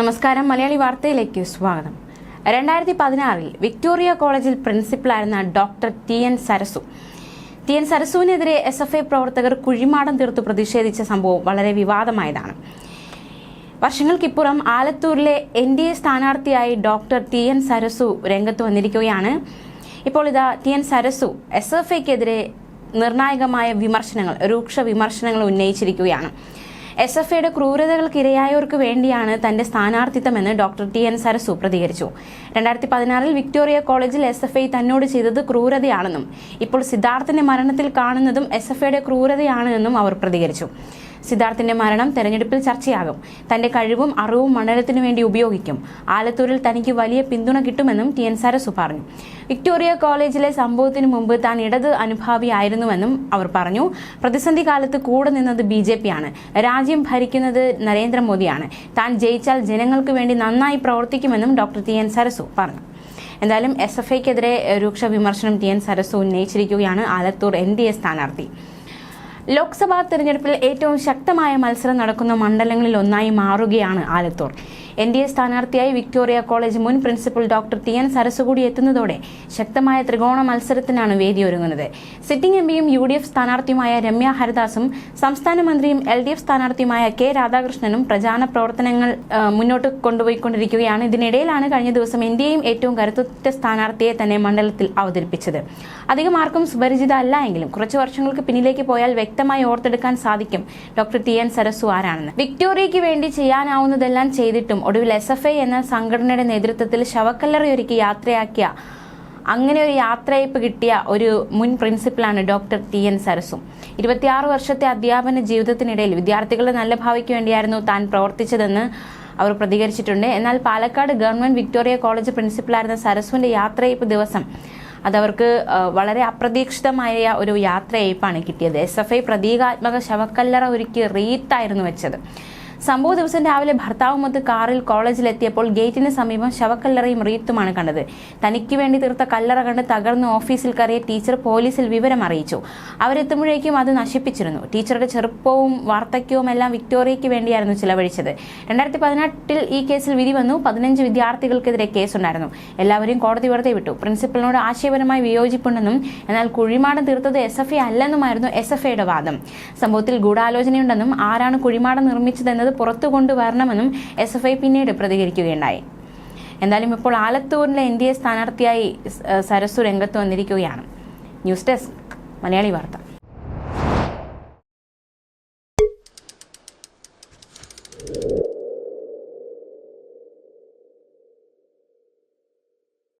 നമസ്കാരം. മലയാളി വാർത്തയിലേക്ക് സ്വാഗതം. രണ്ടായിരത്തി പതിനാറിൽ വിക്ടോറിയ കോളേജിൽ പ്രിൻസിപ്പലായിരുന്ന doctor T N Sarasu. T N സരസുവിനെതിരെ S F I പ്രവർത്തകർ കുഴിമാടം തീർത്തു പ്രതിഷേധിച്ച സംഭവം വളരെ വിവാദമായതാണ്. വർഷങ്ങൾക്കിപ്പുറം ആലത്തൂരിലെ എൻ ഡി എ സ്ഥാനാർത്ഥിയായി ഡോക്ടർ ടി എൻ സരസു രംഗത്ത് വന്നിരിക്കുകയാണ്. ഇപ്പോൾ ഇതാ T N Sarasu S F ഐക്കെതിരെ നിർണായകമായ വിമർശനങ്ങൾ രൂക്ഷ വിമർശനങ്ങൾ ഉന്നയിച്ചിരിക്കുകയാണ്. എസ് എഫ് ഐയുടെ ക്രൂരതകൾക്ക് ഇരയായവർക്ക് വേണ്ടിയാണ് തന്റെ സ്ഥാനാർത്ഥിത്വമെന്ന് ഡോക്ടർ ടി എൻ സരസു പ്രതികരിച്ചു. രണ്ടായിരത്തി പതിനാറിൽ വിക്ടോറിയ കോളേജിൽ എസ് എഫ് ഐ തന്നോട് ചെയ്തത് ക്രൂരതയാണെന്നും ഇപ്പോൾ സിദ്ധാർത്ഥിന്റെ മരണത്തിൽ കാണുന്നതും എസ് എഫ് ഐയുടെ ക്രൂരതയാണ് എന്നും അവർ പ്രതികരിച്ചു. സിദ്ധാർത്ഥിന്റെ മരണം തെരഞ്ഞെടുപ്പിൽ ചർച്ചയാകും. തന്റെ കഴിവും അറിവും മണ്ഡലത്തിനു വേണ്ടി ഉപയോഗിക്കും. ആലത്തൂരിൽ തനിക്ക് വലിയ പിന്തുണ കിട്ടുമെന്നും ടി എൻ സരസു പറഞ്ഞു. വിക്ടോറിയ കോളേജിലെ സംഭവത്തിന് മുമ്പ് താൻ ഇടത് അനുഭാവിയായിരുന്നുവെന്നും അവർ പറഞ്ഞു. പ്രതിസന്ധി കാലത്ത് കൂടെ നിന്നത് ബി ജെ പിയാണ് രാജ്യം ഭരിക്കുന്നത് നരേന്ദ്രമോദിയാണ്. താൻ ജയിച്ചാൽ ജനങ്ങൾക്ക് വേണ്ടി നന്നായി പ്രവർത്തിക്കുമെന്നും ഡോക്ടർ ടി എൻ സരസു പറഞ്ഞു. എന്തായാലും എസ് എഫ് ഐക്കെതിരെ രൂക്ഷ വിമർശനം ടി എൻ സരസു ഉന്നയിച്ചിരിക്കുകയാണ് ആലത്തൂർ എൻ ഡി എ സ്ഥാനാർത്ഥി. ലോക്സഭാ തെരഞ്ഞെടുപ്പിൽ ഏറ്റവും ശക്തമായ മത്സരം നടക്കുന്ന മണ്ഡലങ്ങളിൽ ഒന്നായി മാറുകയാണ് ആലത്തൂർ. എൻ ഡി എ സ്ഥാനാർത്ഥിയായി വിക്ടോറിയ കോളേജ് മുൻ പ്രിൻസിപ്പൽ ഡോക്ടർ ടി എൻ സരസുകൂടി എത്തുന്നതോടെ ശക്തമായ ത്രികോണ മത്സരത്തിനാണ് വേദിയൊരുങ്ങുന്നത് സിറ്റിംഗ് എം പിയും യു ഡി എഫ് സ്ഥാനാർത്ഥിയുമായ രമ്യ ഹരിദാസും സംസ്ഥാന മന്ത്രിയും എൽ ഡി എഫ് സ്ഥാനാർത്ഥിയുമായ കെ രാധാകൃഷ്ണനും പ്രചാരണ പ്രവർത്തനങ്ങൾ മുന്നോട്ട് കൊണ്ടുപോയിക്കൊണ്ടിരിക്കുകയാണ്. ഇതിനിടയിലാണ് കഴിഞ്ഞ ദിവസം എയും ഏറ്റവും കരുത്തുറ്റ സ്ഥാനാർത്ഥിയെ തന്നെ മണ്ഡലത്തിൽ അവതരിപ്പിച്ചത്. അധികം ആർക്കും സുപരിചിത അല്ല എങ്കിലും കുറച്ചു വർഷങ്ങൾക്ക് പിന്നിലേക്ക് പോയാൽ വ്യക്തമായി ഓർത്തെടുക്കാൻ സാധിക്കും ഡോക്ടർ ടി എൻ സരസു ആരാണെന്ന്. വിക്ടോറിയയ്ക്ക് വേണ്ടി ചെയ്യാനാവുന്നതെല്ലാം ചെയ്തിട്ടും ഒടുവിൽ എസ് എഫ് ഐ എന്ന സംഘടനയുടെ നേതൃത്വത്തിൽ ശവക്കല്ലറയൊരുക്കി യാത്രയാക്കിയ അങ്ങനെ ഒരു യാത്രയപ്പ് കിട്ടിയ ഒരു മുൻ പ്രിൻസിപ്പലാണ് ഡോക്ടർ ടി എൻ സരസു. ഇരുപത്തിയാറ് വർഷത്തെ അധ്യാപന ജീവിതത്തിനിടയിൽ വിദ്യാർത്ഥികളുടെ നല്ല ഭാവിക്ക് വേണ്ടിയായിരുന്നു താൻ പ്രവർത്തിച്ചതെന്ന് അവർ പ്രതികരിച്ചിട്ടുണ്ട്. എന്നാൽ പാലക്കാട് ഗവൺമെന്റ് വിക്ടോറിയ കോളേജ് പ്രിൻസിപ്പലായിരുന്ന സരസുവിന്റെ യാത്രയപ്പ് ദിവസം അതവർക്ക് വളരെ അപ്രതീക്ഷിതമായ ഒരു യാത്രയപ്പാണ് കിട്ടിയത്. എസ് എഫ് ഐ പ്രതീകാത്മക ശവക്കല്ലറ ഒരുക്കി റീത്തായിരുന്നു വെച്ചത്. സംഭവ ദിവസം രാവിലെ ഭർത്താവുമൊത്ത് കാറിൽ കോളേജിലെത്തിയപ്പോൾ ഗേറ്റിന് സമീപം ശവക്കല്ലറയും റീത്തുമാണ് കണ്ടത്. തനിക്ക് വേണ്ടി തീർത്ത കല്ലറ കണ്ട് തകർന്ന് ഓഫീസിൽ കയറിയ ടീച്ചർ പോലീസിൽ വിവരം അറിയിച്ചു. അവരെത്തുമ്പോഴേക്കും അത് നശിപ്പിച്ചിരുന്നു. ടീച്ചറുടെ ചെറുപ്പവും വാർദ്ധക്യവും എല്ലാം വിക്ടോറിയയ്ക്ക് വേണ്ടിയായിരുന്നു ചിലവഴിച്ചത്. രണ്ടായിരത്തി പതിനെട്ടിൽ ഈ കേസിൽ വിധി വന്നു. പതിനഞ്ച് വിദ്യാർത്ഥികൾക്കെതിരെ കേസുണ്ടായിരുന്നു. എല്ലാവരെയും കോടതി വെറുതെ വിട്ടു. പ്രിൻസിപ്പലിനോട് ആശയപരമായി വിയോജിപ്പുണ്ടെന്നും എന്നാൽ കുഴിമാടം തീർത്തത് എസ് എഫ് ഐ അല്ലെന്നുമായിരുന്നു എസ് എഫ് ഐയുടെ വാദം. സംഭവത്തിൽ ഗൂഢാലോചനയുണ്ടെന്നും ആരാണ് കുഴിമാടം നിർമ്മിച്ചതെന്നത് പുറത്തു കൊണ്ടുവരണമെന്നും എസ് എഫ് ഐ പിന്നീട് പ്രതികരിക്കുകയുണ്ടായി. എന്തായാലും ഇപ്പോൾ ആലത്തൂരിലെ എൻ ഡി എ സ്ഥാനാർത്ഥിയായി സരസു രംഗത്ത് വന്നിരിക്കുകയാണ്. ന്യൂസ് ഡെസ്ക് മലയാളി വാർത്ത.